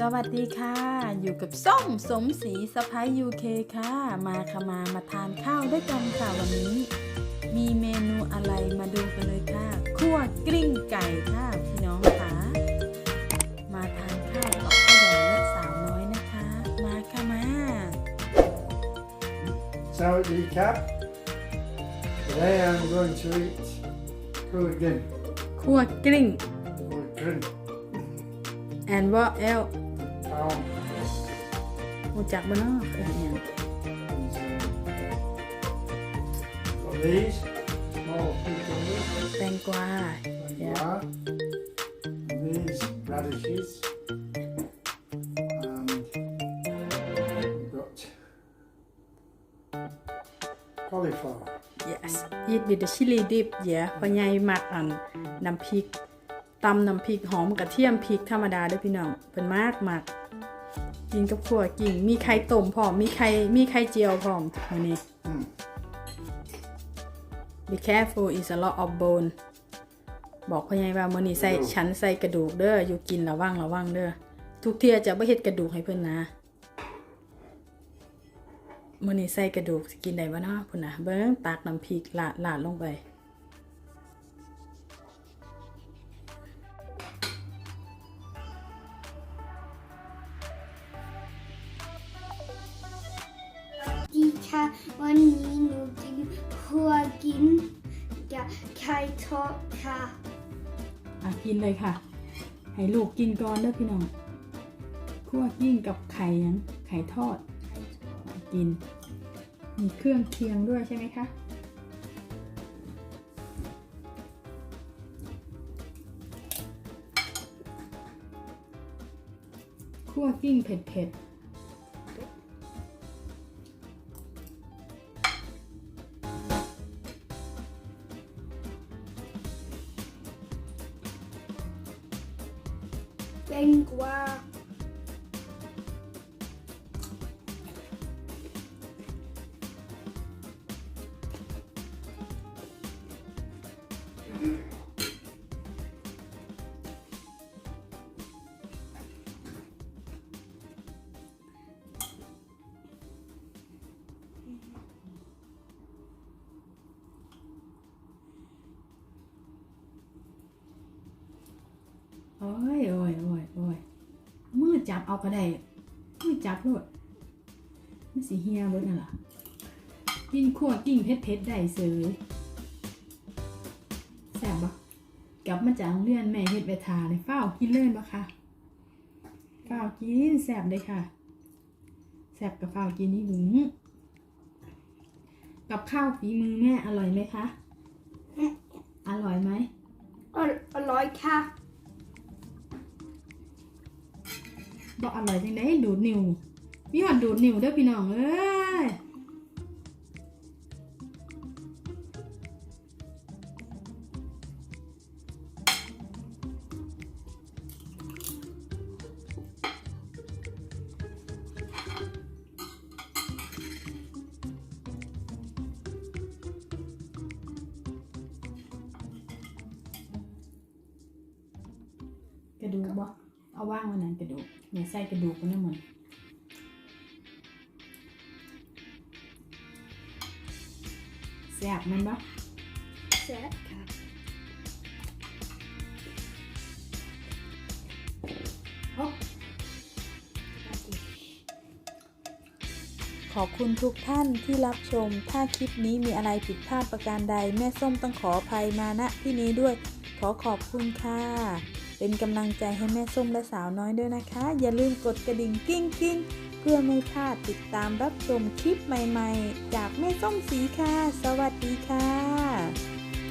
สวัสดีค่ะ อยู่กับส้มสมศรีสะพ้ายยูเคค่ะ มาค่ะมามาทานข้าวด้วยกันค่ะวันนี้ มีเมนูอะไรมาดูกันเลยค่ะคั่วกลิ้งไก่ค่ะพี่น้องค่ะมาทานข้าวกับพ่อใหญ่และสาวน้อยนะคะ มาค่ะมา Saudi cap. Today I'm going to eat hooligan คั่วกลิ้ง or drink. แอน หูจักบ้านอกเกิดอย่าง Police. Oh, police. แตงกวา And เดี๋ยว yeah. These radishes. And we've got cauliflower. yes eat with เยวพ่อใหญ่มักอันน้ำพริกตำน้ำพริกหอมกระเทียมพริกธรรมดาด้วยพี่น้องเป็นมากมาก กินกับขั่วกิ่งมีไข่ต้มพร้อมมีไข่มีไข่เจียวพร้อมวันนี้ Mm. be careful is a lot of bone บอกพ่อใหญ่ว่ามื้อนี้ใส่ฉันใส่กระดูกเด้ออยู่กินระวังระวังเด้อทุกเที่ยจะบ่เฮ็ดกระดูกให้เพิ่นนะมื้อนี้ใส่กระดูกสิกินได้บ่เนาะพุ่นน่ะเบิ่งตักน้ำพริกลาดลาดลงไป ค่ะ วันนี้หนูจะครัวกินกับไข่ทอดค่ะอะกินเลยค่ะ ให้ลูกกินก่อนเด้อพี่น้องคั่วกิ้งกับไข่ยังไข่ทอดกิน มีเครื่องเคียงด้วยใช่ไหมคะคั่วกิ้งเผ็ดๆ แโอ้ยโอ้ยโอ้ยโอ้ยมือจับเอาก็ได้มือจับโลดมันสีเฮียเบิดนั่นล่ะกินขวดกิ่งเพชรเพชรได้เสยแซ่บปะกลับมาจากโรงเรียนแม่เฮ็ดไปทาเลยเฝ้ากินเลยปะคะเฝ้ากินแซ่บเลยค่ะแซ่บกับเฝ้าวกินนี่หึงกับข้าวฝีมือแม่อร่อยไหมคะ อร่อยไหมอร่อยค่ะ บอกอร่อยจังได้ดูดนิ้วมีหอดดูดนิ้วเด้อพี่น้องเอ้ยกระดูกบ่ เอาว่างวันนั้นกระดูกเนี่ยใส่กระดูกกันได้หมดแซ่บแมันบ่แซ่บค่ะโอ้ ขอบคุณทุกท่านที่รับชม ถ้าคลิปนี้มีอะไรผิดพลาดประการใด แม่ส้มต้องขออภัยมาณที่นี้ด้วย ขอขอบคุณค่ะ เป็นกำลังใจให้แม่ส้มและสาวน้อยด้วยนะคะ อย่าลืมกดกระดิ่งกิ้งกิ้งเพื่อไม่พลาดติดตามรับชมคลิปใหม่ ๆ จากแม่ส้มสีค่ะ สวัสดีค่ะ